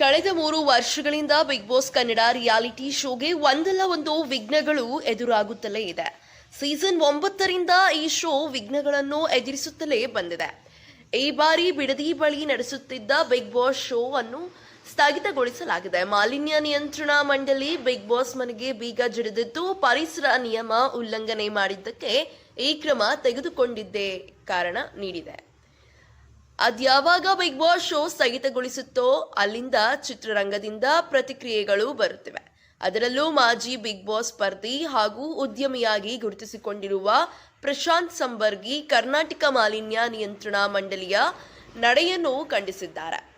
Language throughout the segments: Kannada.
ಕಳೆದ ಮೂರು ವರ್ಷಗಳಿಂದ ಬಿಗ್ ಬಾಸ್ ಕನ್ನಡ ರಿಯಾಲಿಟಿ ಶೋಗೆ ಒಂದಲ್ಲ ಒಂದು ವಿಘ್ನಗಳು ಎದುರಾಗುತ್ತಲೇ ಇದೆ. ಸೀಸನ್ ಒಂಬತ್ತರಿಂದ ಈ ಶೋ ವಿಘ್ನಗಳನ್ನು ಎದುರಿಸುತ್ತಲೇ ಬಂದಿದೆ. ಈ ಬಾರಿ ಬಿಡದಿ ಬಳಿ ನಡೆಸುತ್ತಿದ್ದ ಬಿಗ್ ಬಾಸ್ ಶೋ ಅನ್ನು ಸ್ಥಗಿತಗೊಳಿಸಲಾಗಿದೆ. ಮಾಲಿನ್ಯ ನಿಯಂತ್ರಣ ಮಂಡಳಿ ಬಿಗ್ ಬಾಸ್ ಮನೆಗೆ ಬೀಗ ಜಡಿದಿದ್ದು ಪರಿಸರ ನಿಯಮ ಉಲ್ಲಂಘನೆ ಮಾಡಿದ್ದಕ್ಕೆ ಈ ಕ್ರಮ ತೆಗೆದುಕೊಂಡಿದ್ದೇ ಕಾರಣ ನೀಡಿದೆ. ಅದ್ಯಾವಾಗ ಬಿಗ್ ಬಾಸ್ ಶೋ ಸ್ಥಗಿತಗೊಳಿಸುತ್ತೋ ಅಲ್ಲಿಂದ ಚಿತ್ರರಂಗದಿಂದ ಪ್ರತಿಕ್ರಿಯೆಗಳು ಬರುತ್ತಿವೆ. ಅದರಲ್ಲೂ ಮಾಜಿ ಬಿಗ್ ಬಾಸ್ ಸ್ಪರ್ಧಿ ಹಾಗೂ ಉದ್ಯಮಿಯಾಗಿ ಗುರುತಿಸಿಕೊಂಡಿರುವ ಪ್ರಶಾಂತ್ ಸಂಬರ್ಗಿ ಕರ್ನಾಟಕ ಮಾಲಿನ್ಯ ನಿಯಂತ್ರಣ ಮಂಡಳಿಯ ನಡೆಯನ್ನು ಖಂಡಿಸಿದ್ದಾರೆ.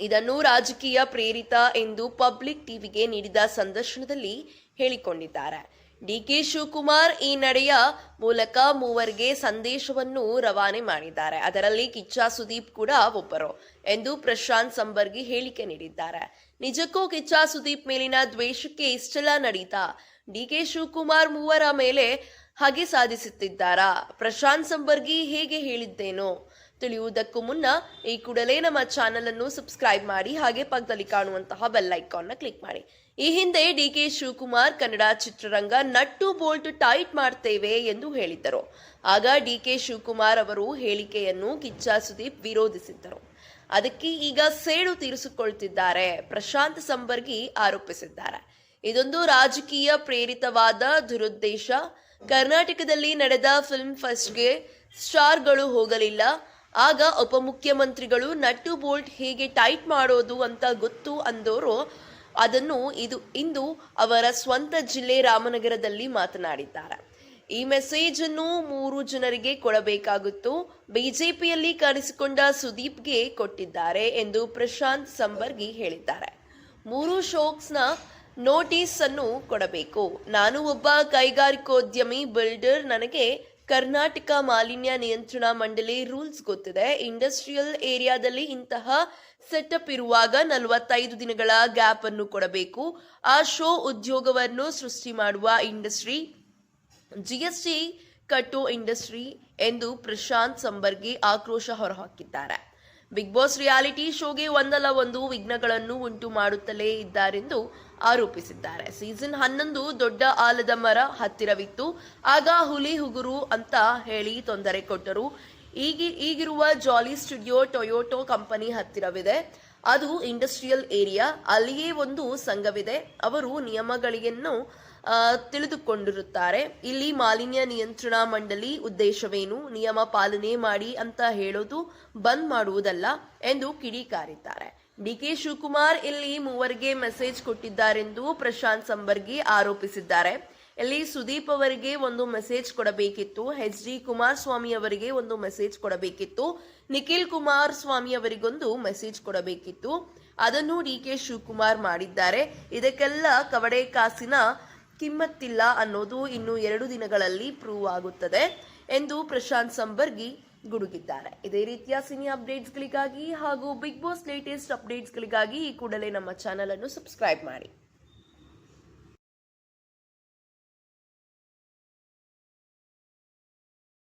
ಇದನ್ನು ರಾಜಕೀಯ ಪ್ರೇರಿತ ಎಂದು ಪಬ್ಲಿಕ್ ಟಿವಿಗೆ ನೀಡಿದ ಸಂದರ್ಶನದಲ್ಲಿ ಹೇಳಿಕೊಂಡಿದ್ದಾರೆ. ಡಿಕೆ ಶಿವಕುಮಾರ್ ಈ ನಡೆಯ ಮೂಲಕ ಮೂವರಿಗೆ ಸಂದೇಶವನ್ನು ರವಾನೆ ಮಾಡಿದ್ದಾರೆ. ಅದರಲ್ಲಿ ಕಿಚ್ಚ ಸುದೀಪ್ ಕೂಡ ಒಬ್ಬರು ಎಂದು ಪ್ರಶಾಂತ್ ಸಂಬರ್ಗಿ ಹೇಳಿಕೆ ನೀಡಿದ್ದಾರೆ. ನಿಜಕ್ಕೂ ಕಿಚ್ಚ ಸುದೀಪ್ ಮೇಲಿನ ದ್ವೇಷಕ್ಕೆ ಇಷ್ಟೆಲ್ಲ ನಡೀತಾ ಡಿಕೆ ಶಿವಕುಮಾರ್ ಮೂವರ ಮೇಲೆ ಹಾಗೆ ಸಾಧಿಸುತ್ತಿದ್ದಾರಾ? ಪ್ರಶಾಂತ್ ಸಂಬರ್ಗಿ ಹೇಗೆ ಹೇಳಿದ್ದೇನೋ? ತಿಳಿಯುವುದಕ್ಕೂ ಮುನ್ನ ಈ ಕೂಡಲೇ ನಮ್ಮ ಚಾನೆಲ್ ಅನ್ನು ಸಬ್ಸ್ಕ್ರೈಬ್ ಮಾಡಿ, ಹಾಗೆ ಪಕ್ಕದಲ್ಲಿ ಕಾಣುವಂತಹ ಬೆಲ್ ಐಕಾನ್ನ ಕ್ಲಿಕ್ ಮಾಡಿ. ಈ ಹಿಂದೆ ಡಿಕೆ ಶಿವಕುಮಾರ್ ಕನ್ನಡ ಚಿತ್ರರಂಗ ನಟ್ಟು ಬೋಲ್ಟ್ ಟೈಟ್ ಮಾಡ್ತೇವೆ ಎಂದು ಹೇಳಿದ್ದರು. ಆಗ ಡಿ ಕೆ ಶಿವಕುಮಾರ್ ಅವರು ಹೇಳಿಕೆಯನ್ನು ಕಿಚ್ಚ ಸುದೀಪ್ ವಿರೋಧಿಸಿದ್ದರು. ಅದಕ್ಕೆ ಈಗ ಸೇಡು ತೀರಿಸಿಕೊಳ್ತಿದ್ದಾರೆ. ಪ್ರಶಾಂತ್ ಸಂಬರ್ಗಿ ಆರೋಪಿಸಿದ್ದಾರೆ. ಇದೊಂದು ರಾಜಕೀಯ ಪ್ರೇರಿತವಾದ ದುರುದ್ದೇಶ. ಕರ್ನಾಟಕದಲ್ಲಿ ನಡೆದ ಫಿಲ್ಮ್ ಫೆಸ್ಟ್ಗೆ ಸ್ಟಾರ್ಗಳು ಹೋಗಲಿಲ್ಲ. ಆಗ ಉಪಮುಖ್ಯಮಂತ್ರಿಗಳು ನಟ್ಟು ಬೋಲ್ಟ್ ಹೇಗೆ ಟೈಟ್ ಮಾಡೋದು ಅಂತ ಗೊತ್ತು ಅಂದವರು ಅದನ್ನು ಇದು ಇಂದು ಅವರ ಸ್ವಂತ ಜಿಲ್ಲೆ ರಾಮನಗರದಲ್ಲಿ ಮಾತನಾಡಿದ್ದಾರೆ. ಈ ಮೆಸೇಜ್ ಅನ್ನು ಮೂರು ಜನರಿಗೆ ಕೊಡಬೇಕಾಗುತ್ತು. ಬಿಜೆಪಿಯಲ್ಲಿ ಕಾಣಿಸಿಕೊಂಡ ಸುದೀಪ್ಗೆ ಕೊಟ್ಟಿದ್ದಾರೆ ಎಂದು ಪ್ರಶಾಂತ್ ಸಂಬರ್ಗಿ ಹೇಳಿದ್ದಾರೆ. ಮೂರು ಶೋಕ್ಸ್ನ ನೋಟಿಸ್ ಅನ್ನು ಕೊಡಬೇಕು. ನಾನು ಒಬ್ಬ ಕೈಗಾರಿಕೋದ್ಯಮಿ, ಬಿಲ್ಡರ್, ನನಗೆ ಕರ್ನಾಟಕ ಮಾಲಿನ್ಯ ನಿಯಂತ್ರಣ ಮಂಡಳಿ ರೂಲ್ಸ್ ಗೊತ್ತಿದೆ. ಇಂಡಸ್ಟ್ರಿಯಲ್ ಏರಿಯಾದಲ್ಲಿ ಇಂತಹ ಸೆಟಪ್ ಇರುವಾಗ ನಲವತ್ತೈದು ದಿನಗಳ ಗ್ಯಾಪ್ ಅನ್ನು ಕೊಡಬೇಕು. ಆ ಶೋ ಉದ್ಯೋಗವನ್ನು ಸೃಷ್ಟಿ ಮಾಡುವ ಇಂಡಸ್ಟ್ರಿ ಜಿಎಸ್ಟಿ ಕಟ್ಟೋ ಇಂಡಸ್ಟ್ರಿ ಎಂದು ಪ್ರಶಾಂತ್ ಸಂಬರ್ಗಿ ಆಕ್ರೋಶ ಹೊರಹಾಕಿದ್ದಾರೆ. ಬಿಗ್ ಬಾಸ್ ರಿಯಾಲಿಟಿ ಶೋಗೆ ಒಂದಲ್ಲ ಒಂದು ವಿಘ್ನಗಳನ್ನು ಉಂಟು ಮಾಡುತ್ತಲೇ ಇದ್ದಾರೆಂದು ಆರೋಪಿಸಿದ್ದಾರೆ. ಸೀಸನ್ ಹನ್ನೊಂದು ದೊಡ್ಡ ಆಲದ ಮರ ಹತ್ತಿರವಿತ್ತು. ಆಗ ಹುಲಿ ಹುಗುರು ಅಂತ ಹೇಳಿ ತೊಂದರೆ ಕೊಟ್ಟರು. ಈಗ ಈಗಿರುವ ಜಾಲಿ ಸ್ಟುಡಿಯೋ ಟೊಯೋಟೋ ಕಂಪನಿ ಹತ್ತಿರವಿದೆ. ಅದು ಇಂಡಸ್ಟ್ರಿಯಲ್ ಏರಿಯಾ ಅಲ್ಲಿಯೇ ಒಂದು ಸಂಘವಿದೆ. ಅವರು ನಿಯಮಗಳನ್ನು ಆ, ತಿಳಿದುಕೊಂಡಿರುತ್ತಾರೆ. ಇಲ್ಲಿ ಮಾಲಿನ್ಯ ನಿಯಂತ್ರಣ ಮಂಡಳಿ ಉದ್ದೇಶವೇನು? ನಿಯಮ ಪಾಲನೆ ಮಾಡಿ ಅಂತ ಹೇಳೋದು ಬಂದ್ ಮಾಡುವುದಲ್ಲ ಎಂದು ಕಿಡಿಕಾರಿದ್ದಾರೆ. ಡಿ ಕೆ ಶಿವಕುಮಾರ್ ಇಲ್ಲಿ ಮೂವರಿಗೆ ಮೆಸೇಜ್ ಕೊಟ್ಟಿದ್ದಾರೆಂದು ಪ್ರಶಾಂತ್ ಸಂಬರ್ಗಿ ಆರೋಪಿಸಿದ್ದಾರೆ. ಇಲ್ಲಿ ಸುದೀಪ್ ಅವರಿಗೆ ಒಂದು ಮೆಸೇಜ್ ಕೊಡಬೇಕಿತ್ತು. ಎಚ್ ಡಿ ಕುಮಾರಸ್ವಾಮಿ ಅವರಿಗೆ ಒಂದು ಮೆಸೇಜ್ ಕೊಡಬೇಕಿತ್ತು. ನಿಖಿಲ್ ಕುಮಾರಸ್ವಾಮಿ ಅವರಿಗೊಂದು ಮೆಸೇಜ್ ಕೊಡಬೇಕಿತ್ತು. ಅದನ್ನು ಡಿ ಕೆ ಶಿವಕುಮಾರ್ ಮಾಡಿದ್ದಾರೆ. ಇದಕ್ಕೆಲ್ಲ ಕವಡೆ ಕಾಸಿನ ಕಿಮ್ಮತ್ತಿಲ್ಲ ಅನ್ನೋದು ಇನ್ನು ಎರಡು ದಿನಗಳಲ್ಲಿ ಪ್ರೂವ್ ಆಗುತ್ತದೆ ಎಂದು ಪ್ರಶಾಂತ್ ಸಂಬರ್ಗಿ ಗುಡುಗಿದ್ದಾರೆ. ಇದೇ ರೀತಿಯ ಸಿನಿ ಅಪ್ಡೇಟ್ಸ್ಗಳಿಗಾಗಿ ಹಾಗೂ ಬಿಗ್ ಬಾಸ್ ಲೇಟೆಸ್ಟ್ ಅಪ್ಡೇಟ್ಸ್ಗಳಿಗಾಗಿ ಈ ಕೂಡಲೇ ನಮ್ಮ ಚಾನಲನ್ನು ಸಬ್ಸ್ಕ್ರೈಬ್ ಮಾಡಿ.